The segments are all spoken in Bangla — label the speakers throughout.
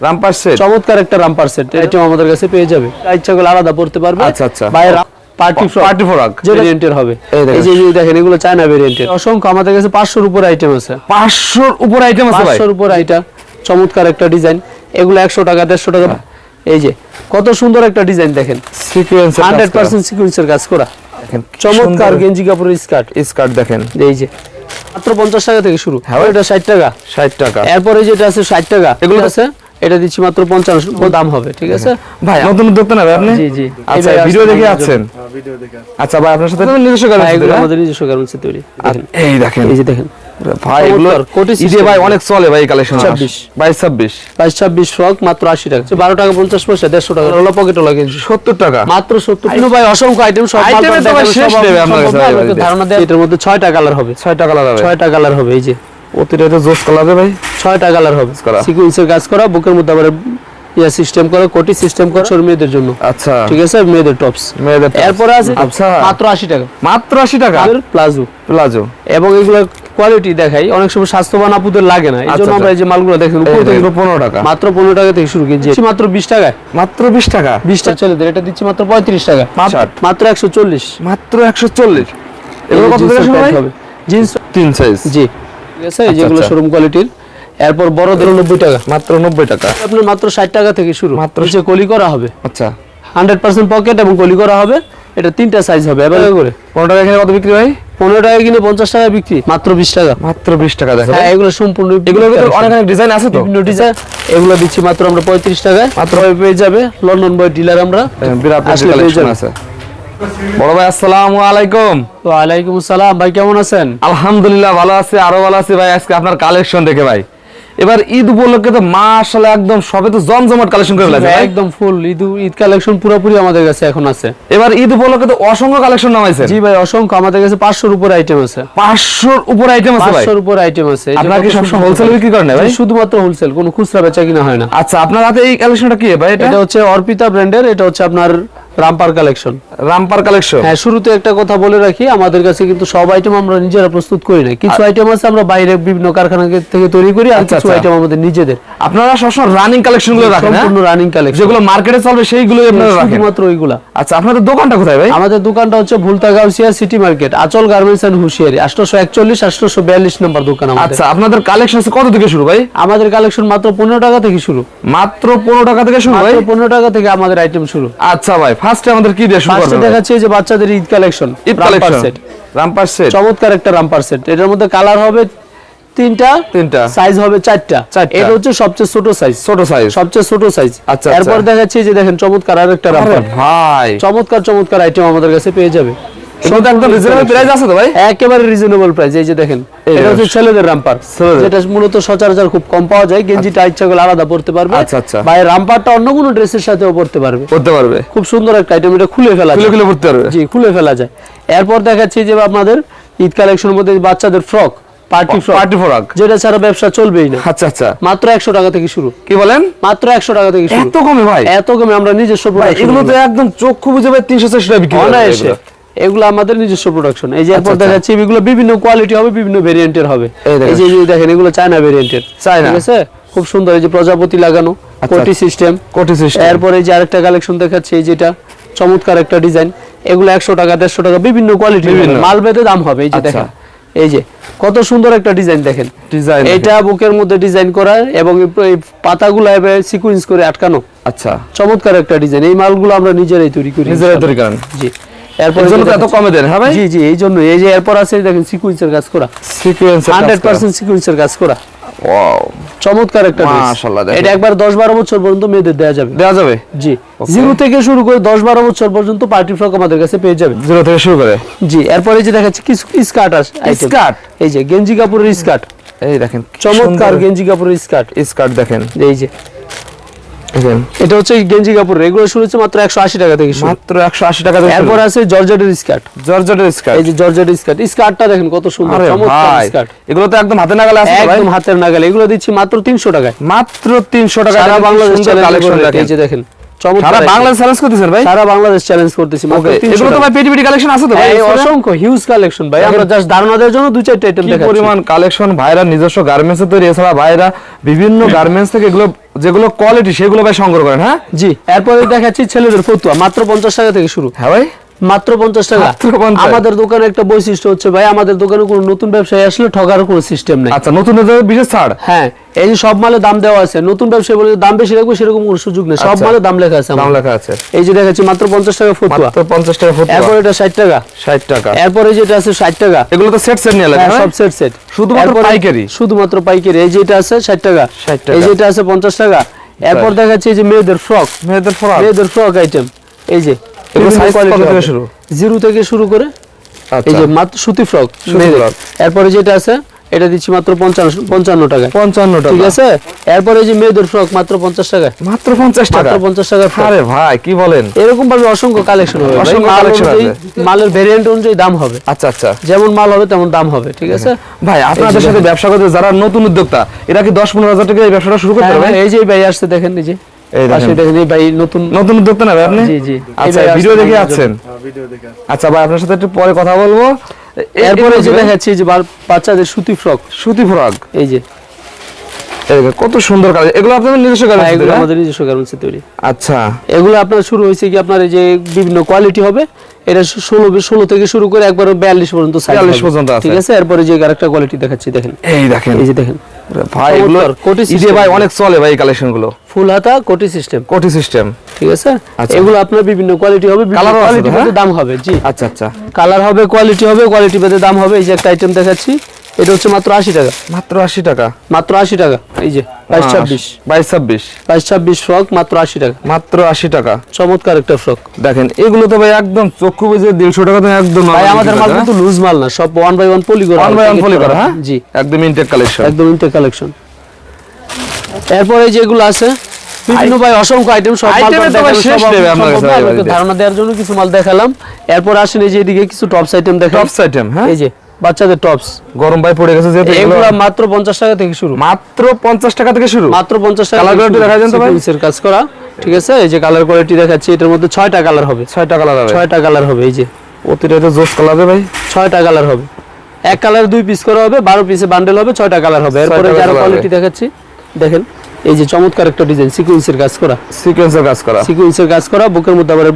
Speaker 1: রামপার সেট
Speaker 2: চমৎকার একটা রামপার সেট আইটেম আমাদের কাছে পেয়ে যাবে। ইচ্ছা করলে আলাদা পড়তে পারবে।
Speaker 1: আচ্ছা, আচ্ছা।
Speaker 2: বাইরে পার্টি ফ্রক
Speaker 1: পার্টি ফ্রক
Speaker 2: ভেরিয়েন্টের হবে।
Speaker 1: এই
Speaker 2: যে দেখেন এগুলো চায়না ভেরিয়েন্টের অসংখ্য আমাদের কাছে 500 এর উপর আইটেম আছে।
Speaker 1: পাঁচশোর উপর আইটেম আছে ভাই।
Speaker 2: 500 এর উপর আইটা চমৎকার একটা ডিজাইন এগুলো 100 টাকা 150 টাকা। এই যে কত সুন্দর একটা ডিজাইন দেখেন।
Speaker 1: সিকোয়েন্স
Speaker 2: 100% সিকোয়েন্সের কাজ করা।
Speaker 1: দেখেন
Speaker 2: চমৎকার গেঞ্জি কাপড়ের স্কার্ট
Speaker 1: স্কার্ট দেখেন।
Speaker 2: এই যে মাত্র 50 টাকা থেকে শুরু।
Speaker 1: হ্যাঁ।
Speaker 2: এটা 60 টাকা।
Speaker 1: 60 টাকা।
Speaker 2: এরপরে যেটা আছে 60 টাকা
Speaker 1: এগুলো
Speaker 2: আছে এটা দিচ্ছি মাত্র 50 দাম হবে ঠিক আছে?
Speaker 1: ভাই নতুন উদ্যোক্তা না ভাই আপনি?
Speaker 2: জি, জি।
Speaker 1: আচ্ছা ভিডিও দেখে আছেন আচ্ছা ভাই আপনার সাথে নিজস্ব
Speaker 2: হ্যাঁ,
Speaker 1: গাড়ি
Speaker 2: এগুলো আমাদের নিজস্ব গার্মেন্টসে তৈরি।
Speaker 1: এই দেখেন।
Speaker 2: এই যে দেখেন।
Speaker 1: ভাই এগুলো ভাই অনেক চলে ভাই কালেকশন
Speaker 2: 26
Speaker 1: 22 26
Speaker 2: বাইশ ছাব্বিশ ফ্রক মাত্র আশি টাকা। বারো টাকা পঞ্চাশ পয়সা দেড়শো টাকা। ওলা পকেট গেঞ্জি
Speaker 1: 70 টাকা।
Speaker 2: মাত্র সত্তর। কিন্তু ভাই অসংখ্য আইটেম সব
Speaker 1: তো শেষ আপনার কাছে।
Speaker 2: ধারণা দেয় এটার মধ্যে ছয়টা কালার হবে।
Speaker 1: 6 টাকা লাগাবে
Speaker 2: ছয়টা কালার হবে এই যে।
Speaker 1: অতিরিক্ত জোস কালারে ভাই।
Speaker 2: ছয়টা কালার হবে। সিকুয়েন্সের কাজ করা বুকের মধ্যে আবার ইয়া সিস্টেম করা কোটি সিস্টেম করা। ছোট মেয়েদের জন্য।
Speaker 1: আচ্ছা।
Speaker 2: ঠিক আছে? মেয়েদের টপস
Speaker 1: মেয়েদের।
Speaker 2: এরপরে আছে
Speaker 1: আচ্ছা।
Speaker 2: মাত্র আশি টাকা।
Speaker 1: মাত্র 80 টাকা?
Speaker 2: প্লাজো
Speaker 1: প্লাজো
Speaker 2: এবং এগুলো কোয়ালিটি দেখাই অনেক সময় স্বাস্থ্যবান আপুদের লাগে না এই
Speaker 1: আচ্ছা,
Speaker 2: জন্য আমরা এই যে মালগুলো দেখেন উপর থেকে
Speaker 1: 15 টাকা।
Speaker 2: মাত্র পনেরো টাকা থেকে শুরু কিনছি মাত্র বিশ টাকা
Speaker 1: মাত্র 20 টাকা?
Speaker 2: বিশ টাকা ছেলেদের এটা দিচ্ছি মাত্র পঁয়ত্রিশ টাকা। মাত্র একশো চল্লিশ।
Speaker 1: মাত্র 140 এগুলো কত থেকে শুরু
Speaker 2: হবে। জিন্স
Speaker 1: তিন সাইজ
Speaker 2: জি। ঠিক আছে? এই
Speaker 1: আচ্ছা,
Speaker 2: যেগুলো
Speaker 1: আচ্ছা।
Speaker 2: শোরুম কোয়ালিটির এরপর বড়দের নব্বই টাকা
Speaker 1: মাত্র 90 টাকা।
Speaker 2: আপনার মাত্র ষাট টাকা থেকে শুরু।
Speaker 1: মাত্র
Speaker 2: মাত্র কলি করা হবে।
Speaker 1: আচ্ছা।
Speaker 2: হান্ড্রেড পার্সেন্ট পকেট এবং কলি করা হবে। এটা তিনটা সাইজ হবে। এবার করে।
Speaker 1: 15 টাকা এখানে কত বিক্রি ভাই
Speaker 2: পনেরো টাকা কিনে পঞ্চাশ টাকা বিক্রি মাত্র বিশ টাকা।
Speaker 1: মাত্র 20 টাকা দেখো।
Speaker 2: হ্যাঁ এগুলো সম্পূর্ণ
Speaker 1: অনেক অনেক ডিজাইন আছে তো?
Speaker 2: বিভিন্ন ডিজাইন এগুলো দিচ্ছি মাত্র আমরা পঁয়ত্রিশ টাকায়। মাত্র পেয়ে যাবে লন্ডন বয় ডিলার আমরা।
Speaker 1: বিরাট
Speaker 2: আসলে
Speaker 1: কালেকশন আছে। বড় ভাই আসসালামু আলাইকুম।
Speaker 2: ওয়ালাইকুম আসসালাম। ভাই কেমন আছেন?
Speaker 1: আলহামদুলিল্লাহ ভালো আছি আরও ভালো আছি ভাই। আজকে আপনার কালেকশন দেখে ভাই। এবার ঈদ উপলক্ষে তো মাশাআল্লাহ একদম সবে তো জমজমাট কালেকশন করে ফেলেছে
Speaker 2: একদম ফুল ঈদ ঈদ কালেকশন পুরোপুরি আমাদের কাছে এখন আছে।
Speaker 1: এবার ঈদ উপলক্ষে তো অসংখ্য কালেকশন নামাইছেন।
Speaker 2: জি ভাই অসংখ্য আমাদের কাছে পাঁচশোর উপর আইটেম আছে।
Speaker 1: 500 এর উপর আইটেম আছে ভাই?
Speaker 2: পাঁচশোর উপর আইটেম আছে।
Speaker 1: আপনারা কি সবসময় হোলসেল বিক্রি করেন ভাই?
Speaker 2: শুধুমাত্র হোলসেল কোনো খুচরা বেচা কিনা হয় না।
Speaker 1: আচ্ছা আপনার হাতে এই কালেকশনটা কি ভাই এটা?
Speaker 2: এটা হচ্ছে অর্পিতা ব্র্যান্ডের এটা হচ্ছে আপনার রামপার কালেকশন
Speaker 1: রামপার কালেকশন
Speaker 2: হ্যাঁ শুরুতে একটা কথা বলে রাখি আমাদের কাছে কিন্তু সব আইটেম আমরা নিজেরা প্রস্তুত করি না কিছু আইটেম আছে আমরা বাইরে বিভিন্ন কারখানা থেকে তৈরি করি আর
Speaker 1: আচ্ছা,
Speaker 2: কিছু
Speaker 1: আচ্ছা।
Speaker 2: আইটেম আমাদের নিজেদের।
Speaker 1: আপনারা সবসময় রানিং কালেকশনগুলো রাখেন হ্যাঁ?
Speaker 2: সম্পূর্ণ রানিং কালেকশন
Speaker 1: যেগুলো মার্কেটে চলবে সেইগুলোই আপনারা রাখেন।
Speaker 2: শুধুমাত্র ওইগুলা।
Speaker 1: আচ্ছা আপনাদের দোকানটা কোথায় ভাই?
Speaker 2: আমাদের দোকানটা হচ্ছে Bhulta city market Achal garments and hosiery আটশোশো একচল্লিশ আটশোশো বিয়াল্লিশ নম্বর দোকান আমাদের।
Speaker 1: আচ্ছা আপনাদের কালেকশন আছে কত থেকে শুরু ভাই?
Speaker 2: আমাদের কালেকশন মাত্র পনেরো টাকা থেকে শুরু।
Speaker 1: মাত্র পনেরো টাকা থেকে শুরু ভাই?
Speaker 2: মাত্র পনেরো টাকা থেকে আমাদের আইটেম শুরু।
Speaker 1: আচ্ছা ভাই ফার্স্টে আমাদের কি দিয়ে শুরু
Speaker 2: ফার্স্টে দেখাচ্ছি যে বাচ্চাদের Eid collection
Speaker 1: Eid collection romper set
Speaker 2: চমৎকার একটা রামপার সেট এটার মধ্যে কালার হবে তিনটা
Speaker 1: তিনটা।
Speaker 2: সাইজ হবে চারটা। এটা হচ্ছে সবচেয়ে ছোট সাইজ
Speaker 1: ছোট সাইজ
Speaker 2: সবচেয়ে ছোট সাইজ
Speaker 1: আচ্ছা,
Speaker 2: এরপর
Speaker 1: আচ্ছা।
Speaker 2: দেখাচ্ছি যে দেখেন চমৎকার আর একটা রামপার
Speaker 1: ভাই।
Speaker 2: চমৎকার চমৎকার আইটেম আমাদের কাছে পেয়ে যাবে।
Speaker 1: এগুলো একদম রিজনেবল প্রাইস আছে তো ভাই?
Speaker 2: একেবারে রিজনেবল প্রাইস এই যে দেখেন এটা হচ্ছে ছেলেদের রামপার যেটা মূলত সচরাচর খুব কম পাওয়া যায় গেঞ্জিটা ইচ্ছা করলে আলাদা পড়তে পারবে।
Speaker 1: আচ্ছা, আচ্ছা।
Speaker 2: বা রামপারটা অন্য কোনো ড্রেসের সাথেও পড়তে পারবে।
Speaker 1: করতে পারবে।
Speaker 2: খুব সুন্দর একটা আইটেম এটা খুলে ফেলা যায়।
Speaker 1: খুলে পড়তে পারবে।
Speaker 2: জি খুলে ফেলা যায়। এরপর দেখাচ্ছি যে আপনাদের ঈদ কালেকশনের মধ্যে বাচ্চাদের frock party frock
Speaker 1: party frock
Speaker 2: যেটা ছাড়া ব্যবসা চলবেই না।
Speaker 1: আচ্ছা আচ্ছা।
Speaker 2: মাত্র একশো টাকা থেকে শুরু।
Speaker 1: কি বলেন?
Speaker 2: মাত্র একশো টাকা থেকে শুরু।
Speaker 1: এত কমে ভাই?
Speaker 2: এত কমে আমরা নিজস্ব
Speaker 1: এগুলো তো। একদম চক্ষু বুঝে ভাই তিনশো চারশো টাকা বিক্রি করে
Speaker 2: অনায়াসে
Speaker 1: এগুলো।
Speaker 2: আমাদের নিজস্ব প্রোডাকশন এই যে এরপর
Speaker 1: আচ্ছা।
Speaker 2: দেখাচ্ছি এগুলো বিভিন্ন কোয়ালিটি হবে বিভিন্ন ভেরিয়েন্টের হবে।
Speaker 1: এই
Speaker 2: যে দেখেন এগুলো চায়না ভেরিয়েন্টের
Speaker 1: চায়না।
Speaker 2: ঠিক আছে? খুব সুন্দর। এই যে প্রজাপতি লাগানো
Speaker 1: আচ্ছা।
Speaker 2: কোটি সিস্টেম
Speaker 1: কোটি সিস্টেম
Speaker 2: এরপরে এই যে আরেকটা কালেকশন দেখাচ্ছি এই যেটা চমৎকার একটা ডিজাইন এগুলো একশো টাকা দেড়শো টাকা বিভিন্ন কোয়ালিটি। মাল বেঁধে দাম হবে এই যে
Speaker 1: আচ্ছা।
Speaker 2: দেখেন। এই যে কত সুন্দর একটা ডিজাইন দেখেন।
Speaker 1: ডিজাইন
Speaker 2: এটা বুকের মধ্যে ডিজাইন করা এবং পাতাগুলো সিকুয়েন্স করে আটকানো।
Speaker 1: আচ্ছা।
Speaker 2: চমৎকার একটা ডিজাইন এই মালগুলো আমরা নিজেরাই তৈরি করি
Speaker 1: নিজেরাই তৈরি করেন।
Speaker 2: জি। এরপর
Speaker 1: জন্য এত কমে দেন হ্যাঁ ভাই?
Speaker 2: জি জি এই জন্য এই যে এরপর আছে দেখেন সিকুয়েন্সের কাজ করা।
Speaker 1: সিকোয়েন্স
Speaker 2: হান্ড্রেড পার্সেন্ট সিকুয়েন্সের কাজ করা।
Speaker 1: ওয়াও
Speaker 2: চমৎকার একটা
Speaker 1: মাশাআল্লাহ,
Speaker 2: এটা একবার দশ বারো বছর পর্যন্ত মেয়েদের দেওয়া যাবে।
Speaker 1: দেওয়া যাবে?
Speaker 2: জি। জিরো থেকে শুরু করে দশ বারো বছর পর্যন্ত পার্টি ফ্রক আমাদের কাছে পেয়ে যাবে।
Speaker 1: জিরো থেকে শুরু করে?
Speaker 2: জি এরপরে যে দেখাচ্ছি কিছু স্কার্ট আছে
Speaker 1: স্কার্ট
Speaker 2: এই যে গেঞ্জি কাপড়ের স্কার্ট
Speaker 1: এই দেখেন
Speaker 2: চমৎকার গেঞ্জি কাপড়ের স্কার্ট
Speaker 1: স্কার্ট দেখেন।
Speaker 2: এই যে। এটা হচ্ছে গেঞ্জি কাপড় রেগুলার শুরু হচ্ছে মাত্র একশো আশি টাকা থেকে
Speaker 1: মাত্র একশো আশি টাকা থেকে
Speaker 2: এরপর আছে জর্জেটের স্কার্ট।
Speaker 1: জর্জেটের স্কার্ট।
Speaker 2: এই যে জর্জেটের স্কার্ট স্কার্টটা দেখেন কত সুন্দর চমৎকার স্কার্ট।
Speaker 1: এগুলো তো একদম হাতে নাগালে আছে ভাই।
Speaker 2: একদম হাতের নাগালে এগুলো দিচ্ছি মাত্র তিনশো টাকায়।
Speaker 1: মাত্র তিনশো টাকা
Speaker 2: সারা বাংলাদেশ
Speaker 1: কালেকশন
Speaker 2: এই যে দেখেন।
Speaker 1: সারা বাংলাদেশ চ্যালেঞ্জ করতেছেন ভাই?
Speaker 2: সারা বাংলাদেশ চ্যালেঞ্জ করতেছি মাত্র
Speaker 1: ওকে
Speaker 2: 300
Speaker 1: এগুলো তো ভাই পেটি পেটি কালেকশন আছে তো ভাই এর
Speaker 2: অসংখ্য হিউজ কালেকশন ভাই। আমরা জাস্ট ধারণা জন্য দুই চারটা আইটেম দেখাচ্ছি।
Speaker 1: পরিমাণ কালেকশন ভাইরা নিজস্ব গার্মেন্টস তৈরি। এছাড়া ভাইরা বিভিন্ন গার্মেন্টস থেকে এগুলো যেগুলো কোয়ালিটি সেগুলো ভাই সংগ্রহ করেন হ্যাঁ?
Speaker 2: জি এরপরে দেখাচ্ছি ছেলেদের ফতুয়া মাত্র পঞ্চাশ টাকা থেকে শুরু।
Speaker 1: হ্যাঁ ভাই?
Speaker 2: মাত্র পঞ্চাশ টাকা। আমাদের দোকানে একটা বৈশিষ্ট্য হচ্ছে ভাই আমাদের দোকানে কোনো নতুন ব্যবসায়ী আসলে কোনো সিস্টেম নেই।
Speaker 1: আচ্ছা নতুন বিশেষ ছাড়?
Speaker 2: হ্যাঁ এই যে সব মালে দাম দেওয়া আছে নতুন ব্যবসায়ী বলে দাম বেশি রাখব সেরকম কোনো সুযোগ নেই। সব
Speaker 1: আচ্ছা।
Speaker 2: মালে দাম লেখা আছে
Speaker 1: দাম লেখা আছে।
Speaker 2: এই যে দেখাচ্ছি মাত্র পঞ্চাশ টাকা ফতুয়া।
Speaker 1: মাত্র পঞ্চাশ টাকা
Speaker 2: এরপর এটা ষাট টাকা।
Speaker 1: ষাট টাকা।
Speaker 2: এরপরে যেটা আছে ষাট টাকা।
Speaker 1: এগুলো তো সেট সেট নিয়ে লাগে
Speaker 2: হ্যাঁ? সব সেট সেট
Speaker 1: শুধুমাত্র পাইকারি?
Speaker 2: শুধুমাত্র পাইকারি। এই যেটা আছে ষাট টাকা।
Speaker 1: 60 টাকা।
Speaker 2: এই যেটা আছে পঞ্চাশ টাকা। এরপর দেখাচ্ছি এই যে মেয়েদের ফ্রক
Speaker 1: মেয়েদের ফ্রক
Speaker 2: মেয়েদের ফ্রক আইটেম এই যে
Speaker 1: এগুলো
Speaker 2: বিভিন্ন
Speaker 1: কত থেকে শুরু?
Speaker 2: জিরো থেকে শুরু করে এই
Speaker 1: আচ্ছা।
Speaker 2: যে মাত্র সুতি ফ্রক। এরপরে যেটা আছে এটা দিচ্ছি মাত্র পঞ্চান্ন পঞ্চান্ন টাকা। ঠিক আছে? এরপরে যে মেয়েদের ফ্রক মাত্র পঞ্চাশ টাকা
Speaker 1: মাত্র পঞ্চাশ টাকা?
Speaker 2: পঞ্চাশ টাকা
Speaker 1: আরে ভাই কি বলেন?
Speaker 2: এরকম ভাবে অসংখ্য কালেকশন হবে মালের ভেরিয়েন্ট অনুযায়ী দাম হবে।
Speaker 1: আচ্ছা আচ্ছা।
Speaker 2: যেমন মাল হবে তেমন দাম হবে ঠিক আছে?
Speaker 1: ভাই আপনাদের সাথে ব্যবসা করতে যারা নতুন উদ্যোক্তা এরা কি দশ পনেরো হাজার টাকা এই ব্যবসাটা শুরু করতে পারবে?
Speaker 2: হ্যাঁ, এই যে ভাই আসছে দেখেন এই যে।
Speaker 1: এই
Speaker 2: পাশে
Speaker 1: দেখেন।
Speaker 2: দেখেন এই ভাই নতুন
Speaker 1: নতুন উদ্যোক্তা না আপনি?
Speaker 2: জি, জি।
Speaker 1: আচ্ছা ভিডিও দেখে আছেন আচ্ছা ভাই আপনার সাথে একটু পরে কথা বলব।
Speaker 2: এরপরে যে দেখাচ্ছি যে বাচ্চাদের সুতি ফ্রক।
Speaker 1: সুতি ফ্রক।
Speaker 2: এই যে।
Speaker 1: কত সুন্দর কাজ এগুলো আপনাদের নিজস্ব
Speaker 2: হ্যাঁ, এগুলো আমাদের নিজস্ব গার্মেন্টসে তৈরি।
Speaker 1: আচ্ছা।
Speaker 2: এগুলো আপনার শুরু হয়েছে কি আপনার এই যে বিভিন্ন কোয়ালিটি হবে এটা ষোলো ষোলো থেকে শুরু করে একবার বিয়াল্লিশ পর্যন্ত বিয়াল্লিশ
Speaker 1: পর্যন্ত
Speaker 2: ঠিক আছে? এরপরে যে আরেকটা কোয়ালিটি দেখাচ্ছি দেখেন।
Speaker 1: এই দেখেন।
Speaker 2: এই যে দেখেন।
Speaker 1: ভাই এগুলো
Speaker 2: কোটি
Speaker 1: ভাই অনেক চলে ভাই কালেকশনগুলো।
Speaker 2: ফুল হাতা কোটি সিস্টেম
Speaker 1: কোটি সিস্টেম
Speaker 2: ঠিক আছে?
Speaker 1: আচ্ছা।
Speaker 2: এগুলো আপনার বিভিন্ন কোয়ালিটি হবে কোয়ালিটি
Speaker 1: হ্যাঁ?
Speaker 2: দাম হবে জি।
Speaker 1: আচ্ছা আচ্ছা।
Speaker 2: কালার হবে কোয়ালিটি হবে কোয়ালিটি ভেদে দাম হবে। এই যে একটা আইটেম দেখাচ্ছি। এটা হচ্ছে মাত্র আশি টাকা।
Speaker 1: মাত্র আশি টাকা।
Speaker 2: মাত্র আশি টাকা। এই যে বাইশ ছাব্বিশ।
Speaker 1: বাইশ ছাব্বিশ।
Speaker 2: বাইশ ছাব্বিশ ফ্রক মাত্র আশি টাকা।
Speaker 1: মাত্র আশি টাকা।
Speaker 2: চমৎকার একটা ফ্রক
Speaker 1: দেখেন এগুলো তো ভাই একদম চক্ষু বুঝে দেড়শো টাকা তো একদম
Speaker 2: ভাই আমাদের মাল কিন্তু লুজ মাল না সব ওয়ান বাই ওয়ান পলি করা।
Speaker 1: ওয়ান বাই ওয়ান ফলি করা হ্যাঁ?
Speaker 2: জি।
Speaker 1: একদম ইনটেক কালেকশন
Speaker 2: একদম ইনটেক কালেকশন এরপরে যেগুলো আছে বিভিন্ন ভাই অসংখ্য আইটেম সব দেখানো। ধারণা দেওয়ার জন্য কিছু মাল দেখালাম। এরপর আসেন এই যে এদিকে কিছু টপস আইটেম দেখাই।
Speaker 1: টপস আইটেম হ্যাঁ?
Speaker 2: এই যে বাচ্চাদের টপস
Speaker 1: গরম ভাই পড়ে গেছে যেহেতু এগুলো
Speaker 2: মাত্র পঞ্চাশ টাকা থেকে শুরু।
Speaker 1: মাত্র পঞ্চাশ টাকা থেকে শুরু?
Speaker 2: মাত্র পঞ্চাশ টাকা।
Speaker 1: দেখা যান তো ভাই?
Speaker 2: কাজ করা ঠিক আছে? এই যে কালার কোয়ালিটি দেখাচ্ছি এটার মধ্যে কালার হবে।
Speaker 1: কালার হবে।
Speaker 2: কালার হবে এই যে।
Speaker 1: অতিরিক্ত জোস কালার ভাই।
Speaker 2: ছয়টা কালার হবে। এক কালার দুই পিস করা হবে বারো পিসে বান্ডেল হবে ছয়টা কালার হবে। এরপরে যারা। কোয়ালিটি দেখাচ্ছি দেখেন এই যে চমৎকার একটা ডিজাইন সিকুয়েন্সের কাজ করা।
Speaker 1: সিকোয়েন্সের কাজ করা।
Speaker 2: সিকুয়েন্সের কাজ করা বুকের মধ্যে আবার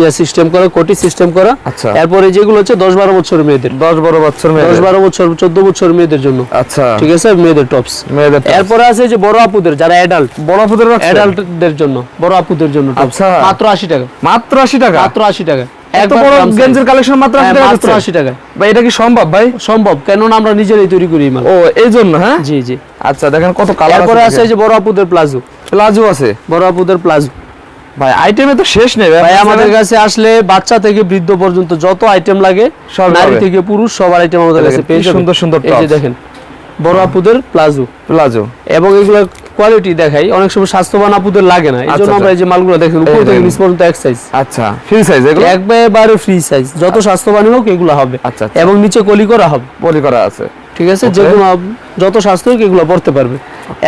Speaker 2: ইয়া সিস্টেম করা কোটি সিস্টেম করা।
Speaker 1: আচ্ছা।
Speaker 2: এরপরে যেগুলো হচ্ছে বছর মেয়েদের।
Speaker 1: বছর
Speaker 2: বছর চোদ্দ বছর মেয়েদের জন্য।
Speaker 1: আচ্ছা।
Speaker 2: ঠিক আছে? মেয়েদের টপস
Speaker 1: মেয়েদের
Speaker 2: এরপরে আছে যে বড় আপুদের যারা অ্যাডাল্ট
Speaker 1: বড় রাখছেন?
Speaker 2: অ্যাডাল্টদের জন্য বড় আপুদের জন্য
Speaker 1: আচ্ছা।
Speaker 2: মাত্র আশি টাকা।
Speaker 1: মাত্র আশি টাকা?
Speaker 2: মাত্র আশি টাকা।
Speaker 1: এত বড় গেঞ্জের কালেকশন মাত্র আশি
Speaker 2: হ্যাঁ,
Speaker 1: টাকা ভাই এটা কি সম্ভব ভাই?
Speaker 2: সম্ভব কেননা আমরা নিজেরাই তৈরি করি এই মাল।
Speaker 1: ও এই জন্য হ্যাঁ?
Speaker 2: জি জি।
Speaker 1: আচ্ছা দেখেন কত কালার
Speaker 2: আছে যে বড় আপুদের প্লাজো
Speaker 1: প্লাজো আছে?
Speaker 2: বড় আপুদের প্লাজো
Speaker 1: ভাই আইটেমে তো শেষ নেই
Speaker 2: ভাই। আমাদের কাছে আসলে বাচ্চা থেকে বৃদ্ধ পর্যন্ত যত আইটেম লাগে
Speaker 1: সব
Speaker 2: নারী থেকে পুরুষ সবার আইটেম আমাদের কাছে পেয়ে।
Speaker 1: সুন্দর সুন্দর
Speaker 2: এই যে দেখেন বড় আপুদের প্লাজো।
Speaker 1: প্লাজো।
Speaker 2: এবং এগুলো কোয়ালিটি দেখাই অনেক সময় স্বাস্থ্যবান আপুদের লাগে না এই
Speaker 1: আচ্ছা,
Speaker 2: জন্য আমরা এই যে মালগুলো দেখেন উপর থেকে নিচ পর্যন্ত এক সাইজ
Speaker 1: আচ্ছা ফ্রি সাইজ এগুলো?
Speaker 2: একবারে ফ্রি সাইজ যত স্বাস্থ্যবান হোক এগুলো হবে।
Speaker 1: আচ্ছা, আচ্ছা।
Speaker 2: এবং নিচে কলি করা হবে।
Speaker 1: পলি করা আছে।
Speaker 2: ঠিক আছে. যেগুলো যত স্বাস্থ্য হোক এগুলো পড়তে পারবে।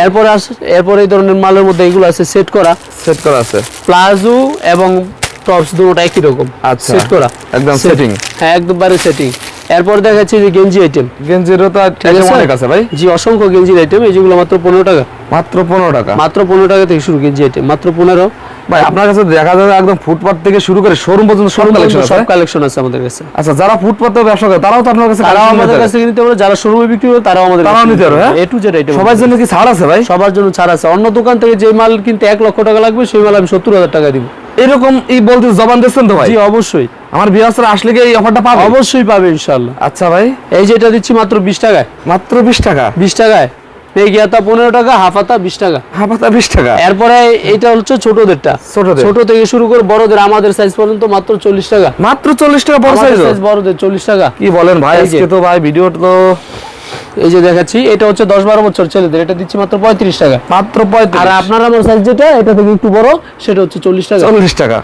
Speaker 2: এরপরে আছে এরপর এই ধরনের মালের মধ্যে এগুলো আছে সেট করা।
Speaker 1: সেট করা আছে।
Speaker 2: প্লাজো এবং টপস দুটোটা একই রকম।
Speaker 1: আচ্ছা।
Speaker 2: সেট করা।
Speaker 1: একদম সেটিং।
Speaker 2: হ্যাঁ একদমবারে সেটিং এরপর দেখাচ্ছি যে গেঞ্জি আইটেম
Speaker 1: গেঞ্জিরও তো আইটেম
Speaker 2: আছে
Speaker 1: অনেক আছে ভাই।
Speaker 2: জি অসংখ্য গেঞ্জির আইটেম এই যেগুলো মাত্র পনেরো টাকা।
Speaker 1: মাত্র পনেরো টাকা।
Speaker 2: মাত্র পনেরো টাকা থেকে শুরু গেঞ্জি আইটেম মাত্র পনেরো।
Speaker 1: ভাই আপনার কাছে দেখা যাবে একদম ফুটপাথ থেকে শুরু করে শোরুম পর্যন্ত সব কালেকশন
Speaker 2: সব
Speaker 1: আছে।
Speaker 2: কালেকশন আছে আমাদের কাছে।
Speaker 1: আচ্ছা যারা ফুটপাথে ব্যবসা করে তারাও তো আপনার কাছে
Speaker 2: তারাও আমাদের কাছ নিতে পারবে যারা শোরুমে বিক্রি করে তারাও আমাদের
Speaker 1: তারাও নিতে হ্যাঁ?
Speaker 2: এ টু জেড আইটেম
Speaker 1: সবার জন্য কি ছাড় আছে ভাই?
Speaker 2: সবার জন্য ছাড় আছে। অন্য দোকান থেকে যে মাল কিনতে এক লক্ষ টাকা লাগবে সেই মাল আমি সত্তর হাজার টাকা দিব।
Speaker 1: এরকম এই বলতে জবান দিচ্ছেন তো ভাই?
Speaker 2: জি অবশ্যই।
Speaker 1: আমার বিয়াসরা আসলে কি এই অফারটা পাবে?
Speaker 2: অবশ্যই পাবে ইনশাল্লাহ
Speaker 1: আচ্ছা ভাই।
Speaker 2: এই যে এটা দিচ্ছি মাত্র বিশ টাকায়।
Speaker 1: মাত্র বিশ টাকা?
Speaker 2: বিশ টাকায়। পেগিয়াতা পনেরো টাকা হাফাতা বিশ টাকা।
Speaker 1: হাফাতা বিশ টাকা?
Speaker 2: এরপরে এটা হচ্ছে ছোটদেরটা। ছোট থেকে শুরু করে বড়দের আমাদের সাইজ পর্যন্ত মাত্র চল্লিশ টাকা।
Speaker 1: মাত্র চল্লিশ টাকা বড় সাইজ
Speaker 2: বড়দের চল্লিশ টাকা।
Speaker 1: কি বলেন ভাই আজকে তো ভাই ভিডিও তো
Speaker 2: এই যে দেখাচ্ছি এটা হচ্ছে দশ বারো বছর ছেলেদের এটা দিচ্ছি মাত্র পঁয়ত্রিশ টাকা।
Speaker 1: মাত্র
Speaker 2: আর আপনার আমার সাইজ যেটা এটা থেকে একটু বড় সেটা হচ্ছে চল্লিশ টাকা।
Speaker 1: চল্লিশ টাকা।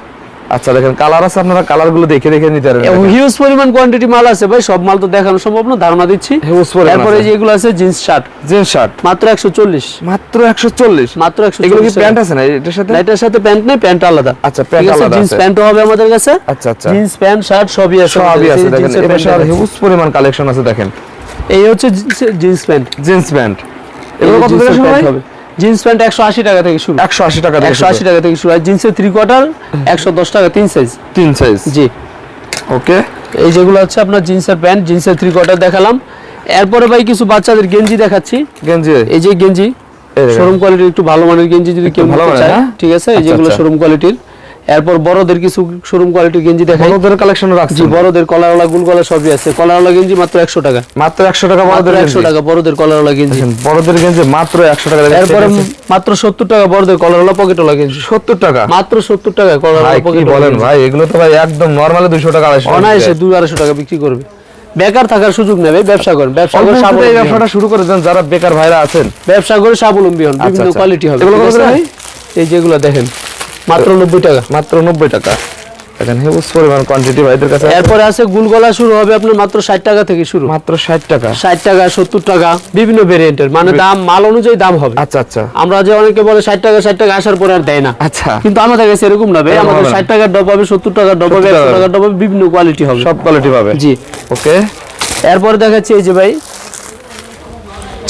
Speaker 1: আচ্ছা দেখেন কালার আছে আপনারা কালারগুলো দেখে দেখে নিতে পারবেন
Speaker 2: হিউজ পরিমাণ কোয়ান্টিটি মাল আছে ভাই সব মাল তো দেখানো সম্ভব না ধারণা দিচ্ছি।
Speaker 1: Huge পরিমাণ
Speaker 2: এরপরে
Speaker 1: আছে।
Speaker 2: যেগুলো আছে জিন্স শার্ট
Speaker 1: জিন্স শার্ট
Speaker 2: মাত্র একশো চল্লিশ।
Speaker 1: মাত্র একশো চল্লিশ?
Speaker 2: মাত্র একশো
Speaker 1: এগুলো কি প্যান্ট আছে না এটার সাথে?
Speaker 2: এটার সাথে প্যান্ট নেই প্যান্ট আলাদা।
Speaker 1: আচ্ছা, প্যান্ট আলাদা
Speaker 2: জিন্স। প্যান্টও হবে আমাদের কাছে।
Speaker 1: আচ্ছা আচ্ছা।
Speaker 2: জিন্স প্যান্ট শার্ট সবই আছে
Speaker 1: সবই আছে দেখেন এবার
Speaker 2: প্যান্ট
Speaker 1: হিউজ পরিমাণ কালেকশন আছে দেখেন।
Speaker 2: এই হচ্ছে জিন্স প্যান্ট
Speaker 1: জিন্স প্যান্ট এগুলো কত শুরু হয়
Speaker 2: জিন্স প্যান্ট একশো আশি টাকা থেকে শুরু।
Speaker 1: একশো আশি টাকা
Speaker 2: একশো আশি টাকা থেকে শুরু। আর জিন্সের থ্রি কোয়ার্টার একশো দশ টাকা তিন সাইজ
Speaker 1: তিন সাইজ
Speaker 2: জি।
Speaker 1: ওকে
Speaker 2: এই যেগুলো হচ্ছে আপনার জিন্সের প্যান্ট জিন্সের থ্রি কোয়ার্টার দেখালাম। এরপরে ভাই কিছু বাচ্চাদের গেঞ্জি দেখাচ্ছি।
Speaker 1: গেঞ্জি।
Speaker 2: এই যে গেঞ্জি শোরুম কোয়ালিটির একটু ভালো মানের গেঞ্জি যদি কেউ
Speaker 1: ভালো
Speaker 2: চায়
Speaker 1: হ্যাঁ?
Speaker 2: ঠিক আছে? এই
Speaker 1: আচ্ছা,
Speaker 2: যেগুলো
Speaker 1: আচ্ছা।
Speaker 2: শোরুম কোয়ালিটির এরপর বড়দের কিছু শোরুম কোয়ালিটির গেঞ্জি দেখাই।
Speaker 1: বড়দের কালেকশন রাখছি
Speaker 2: জি বড়দের কলারওয়ালা গুল গলা সবই আছে। কলারওয়ালা গেঞ্জি মাত্র একশো টাকা।
Speaker 1: মাত্র একশো টাকা বড়দের
Speaker 2: একশো
Speaker 1: গেঞ্জি।
Speaker 2: টাকা বড়দের কলারওয়ালা গেঞ্জি।
Speaker 1: বড়দের গেঞ্জি মাত্র একশো টাকা দেখেন,
Speaker 2: এরপরে মাত্র সত্তর টাকা বড়দের কলারওয়ালা পকেটওয়ালা গেঞ্জি।
Speaker 1: সত্তর টাকা?
Speaker 2: মাত্র সত্তর টাকা
Speaker 1: ভাই
Speaker 2: কলারওয়ালা পকেট
Speaker 1: বলেন ভাই এগুলো তো ভাই একদম নরমালি দুশো টাকা আড়াইশো টাকা
Speaker 2: অনায়াসে
Speaker 1: দেয়।
Speaker 2: দুই আড়াইশো টাকা বিক্রি করবে। বেকার থাকার সুযোগ নেবে ব্যবসা করেন। ব্যবসা করে
Speaker 1: কিছুতে এই
Speaker 2: স্বাবলম্বী
Speaker 1: ব্যবসাটা শুরু করে দেন যারা বেকার ভাইরা আছেন।
Speaker 2: ব্যবসা করে স্বাবলম্বী হন
Speaker 1: আচ্ছা,
Speaker 2: বিভিন্ন
Speaker 1: আচ্ছা।
Speaker 2: কোয়ালিটি হবে।
Speaker 1: এগুলো?
Speaker 2: এই যেগুলো দেখেন। মাত্র নব্বই টাকা
Speaker 1: মাত্র নব্বই টাকা। দেখেন হিউজ পরিমাণ কোয়ান্টিটি ভাইদের কাছে।
Speaker 2: এরপরে আছে গুলগলা শুরু হবে আপনার মাত্র ষাট টাকা থেকে শুরু।
Speaker 1: মাত্র ষাট টাকা।
Speaker 2: ষাট টাকা সত্তর টাকা বিভিন্ন ভেরিয়েন্টের মানে দাম মাল অনুযায়ী দাম হবে।
Speaker 1: আচ্ছা আচ্ছা।
Speaker 2: আমরা যে অনেকে বলে ষাট টাকা ষাট টাকা আসার পরে আর দেয় না।
Speaker 1: আচ্ছা।
Speaker 2: কিন্তু আমাদের কাছে এরকম না ভাই। আমাদের ষাট টাকার ডব হবে সত্তর টাকার ডব হবে
Speaker 1: 70
Speaker 2: একশো
Speaker 1: টাকার।
Speaker 2: টাকার ডব হবে বিভিন্ন কোয়ালিটি হবে।
Speaker 1: সব কোয়ালিটি পাবে।
Speaker 2: জি।
Speaker 1: ওকে।
Speaker 2: এরপরে দেখাচ্ছি এই যে ভাই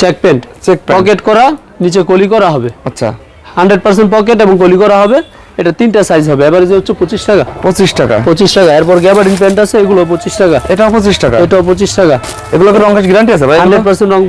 Speaker 2: চেক প্যান্ট
Speaker 1: চেক
Speaker 2: পকেট করা নিচে কলি করা হবে।
Speaker 1: আচ্ছা।
Speaker 2: হান্ড্রেড পার্সেন্ট পকেট এবং কলি করা হবে। এটা তিনটা সাইজ হবে। এবারে যে হচ্ছে পঁচিশ টাকা।
Speaker 1: পঁচিশ টাকা।
Speaker 2: পঁচিশ টাকা। এরপর গ্যাবার্ডিন প্যান্ট আছে এগুলো পঁচিশ টাকা।
Speaker 1: এটাও পঁচিশ টাকা।
Speaker 2: এটাও পঁচিশ টাকা।
Speaker 1: এগুলো কি রঙের গ্যারান্টি আছে ভাই
Speaker 2: হান্ড্রেড পার্সেন্ট রং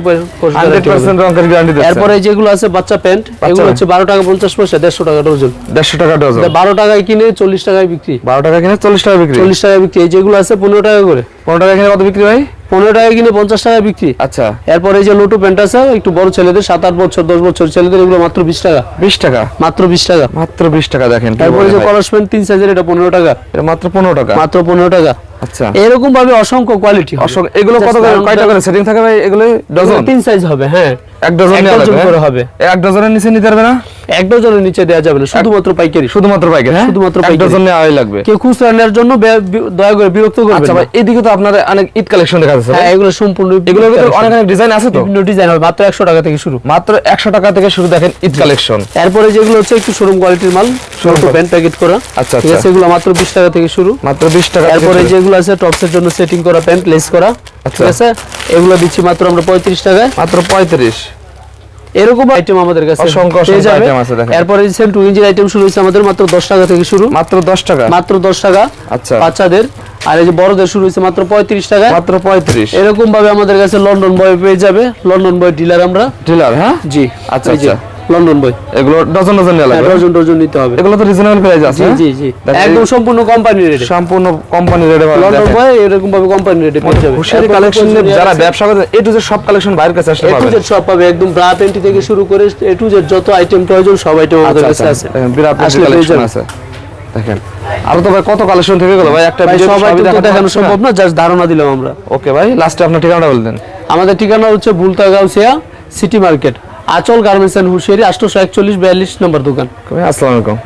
Speaker 1: হান্ড্রেড পার্সেন্ট রঙের গ্যারান্টি
Speaker 2: এরপরে যেগুলো আছে বাচ্চা প্যান্ট এগুলো হচ্ছে বারো টাকা পঞ্চাশ পয়সা দেড়শো টাকা ডজন।
Speaker 1: দেড়শো টাকা ডজন।
Speaker 2: বারো টাকায় কিনে চল্লিশ টাকায় বিক্রি।
Speaker 1: বারো টাকা কিনে চল্লিশ টাকা বিক্রি।
Speaker 2: চল্লিশ টাকায় বিক্রি। এই যেগুলো আছে পনেরো টাকা করে।
Speaker 1: পনেরো টাকা কিনে কত বিক্রি ভাই?
Speaker 2: পনেরো টাকা কিনে পঞ্চাশ টাকা বিক্রি।
Speaker 1: আচ্ছা।
Speaker 2: এরপর এই যে লোটো প্যান্ট আছে একটু বড় ছেলেদের সাত আট বছর দশ বছর ছেলেদের এগুলো মাত্র বিশ টাকা।
Speaker 1: বিশ টাকা?
Speaker 2: মাত্র বিশ টাকা।
Speaker 1: মাত্র বিশ টাকা দেখেন
Speaker 2: তারপরে যে কলস প্যান্ট তিন সাইজের এটা পনেরো টাকা।
Speaker 1: এটা মাত্র পনেরো টাকা?
Speaker 2: মাত্র পনেরো টাকা।
Speaker 1: আচ্ছা।
Speaker 2: এরকম ভাবে অসংখ্য কোয়ালিটি
Speaker 1: অসংখ্য এগুলো কত করে? কয়টা করে? সেটিং থাকে ভাই? এগুলো ডজন
Speaker 2: তিন সাইজ হবে হ্যাঁ।
Speaker 1: এক ডজন
Speaker 2: করে
Speaker 1: হ্যাঁ?
Speaker 2: হবে।
Speaker 1: এক ডজনের নিচে নিতে পারবে না?
Speaker 2: এক ডজনের নিচে দেওয়া যাবে না শুধুমাত্র পাইকারি।
Speaker 1: শুধুমাত্র পাইকারি হ্যাঁ?
Speaker 2: শুধুমাত্র
Speaker 1: এক
Speaker 2: পাইকারি।
Speaker 1: ডজন নেওয়াই লাগবে।
Speaker 2: কেউ খুচরা নেওয়ার জন্য দয়া করে বিরক্ত করবেন
Speaker 1: আচ্ছা ভাই এদিকে তো আপনার অনেক ঈদ কালেকশন দেখা যাচ্ছে
Speaker 2: হ্যাঁ এগুলো সম্পূর্ণ
Speaker 1: অনেক অনেক ডিজাইন আছে তো?
Speaker 2: বিভিন্ন ডিজাইন হবে মাত্র একশো টাকা থেকে শুরু।
Speaker 1: মাত্র একশো টাকা থেকে শুরু দেখেন ঈদ কালেকশন
Speaker 2: এরপরে যেগুলো হচ্ছে একটু শোরুম কোয়ালিটির মাল প্যান্ট প্যাকেট করা।
Speaker 1: আচ্ছা, আচ্ছা।
Speaker 2: এগুলো মাত্র বিশ টাকা থেকে শুরু।
Speaker 1: মাত্র বিশ টাকা থেকে
Speaker 2: এরপরে যেগুলো আছে টপসের জন্য সেটিং করা প্যান্ট লেস করা। ঠিক আছে? এগুলো দিচ্ছি মাত্র আমরা পঁয়ত্রিশ টাকায়।
Speaker 1: মাত্র পঁয়ত্রিশ।
Speaker 2: এরকম আইটেম আমাদের কাছে
Speaker 1: অসংখ্য
Speaker 2: পেয়ে
Speaker 1: অসংখ্য
Speaker 2: যাবে।
Speaker 1: item আছে দেখেন।
Speaker 2: এরপরে সেম টু ইঞ্জিন আইটেম শুরু হয়েছে আমাদের মাত্র দশ টাকা থেকে শুরু।
Speaker 1: মাত্র দশ টাকা?
Speaker 2: মাত্র দশ টাকা।
Speaker 1: আচ্ছা।
Speaker 2: বাচ্চাদের। আর এই যে বড়দের শুরু হয়েছে মাত্র টাকা
Speaker 1: মাত্র পঁয়ত্রিশ।
Speaker 2: এরকম ভাবে আমাদের কাছে লন্ডন বয় পেয়ে যাবে। লন্ডন বয় ডিলার আমরা।
Speaker 1: ডিলার হ্যাঁ?
Speaker 2: জি।
Speaker 1: আচ্ছা, আচ্ছা।
Speaker 2: লন্ডন বই।
Speaker 1: এগুলো ডজন ডজন নেওয়া লাগবে।
Speaker 2: ডজন ডজন নিতে হবে।
Speaker 1: এগুলো তো রিজনেবল প্রাইস আছে
Speaker 2: জি
Speaker 1: হ্যাঁ?
Speaker 2: জি একদম সম্পূর্ণ কোম্পানি রেটে
Speaker 1: সম্পূর্ণ কোম্পানি রেটে
Speaker 2: লন্ডন বয় এরকম ভাবে কোম্পানি রেটে পেয়ে যাবে।
Speaker 1: হুশিয়ারি কালেকশন যারা ব্যবসা করে এ টু জেড সব কালেকশন বাইরের কাছে আসলে পাবে
Speaker 2: এ টু জেড সব পাবে একদম ব্রা প্যান্টি থেকে শুরু করে এ টু জেড যত আইটেম প্রয়োজন সব আইটেম আমাদের
Speaker 1: আচ্ছা,
Speaker 2: কাছে
Speaker 1: আচ্ছা,
Speaker 2: আছে।
Speaker 1: দেখেন, বিরাট
Speaker 2: আসলে
Speaker 1: কালেকশন আছে। দেখেন। আরও তো ভাই কত কালেকশন থেকে গেল? ভাই একটা ভিডিও
Speaker 2: সব আইটেম তো দেখানো সম্ভব না জাস্ট ধারণা দিলাম আমরা।
Speaker 1: ওকে ভাই লাস্টে আপনার ঠিকানাটা বলতেন
Speaker 2: আমাদের ঠিকানা হচ্ছে Bhulta Gausia city market Achal garments and hosiery আটশোশো একচল্লিশ বিয়াল্লিশ নম্বর দোকান।
Speaker 1: আসসালামু আলাইকুম।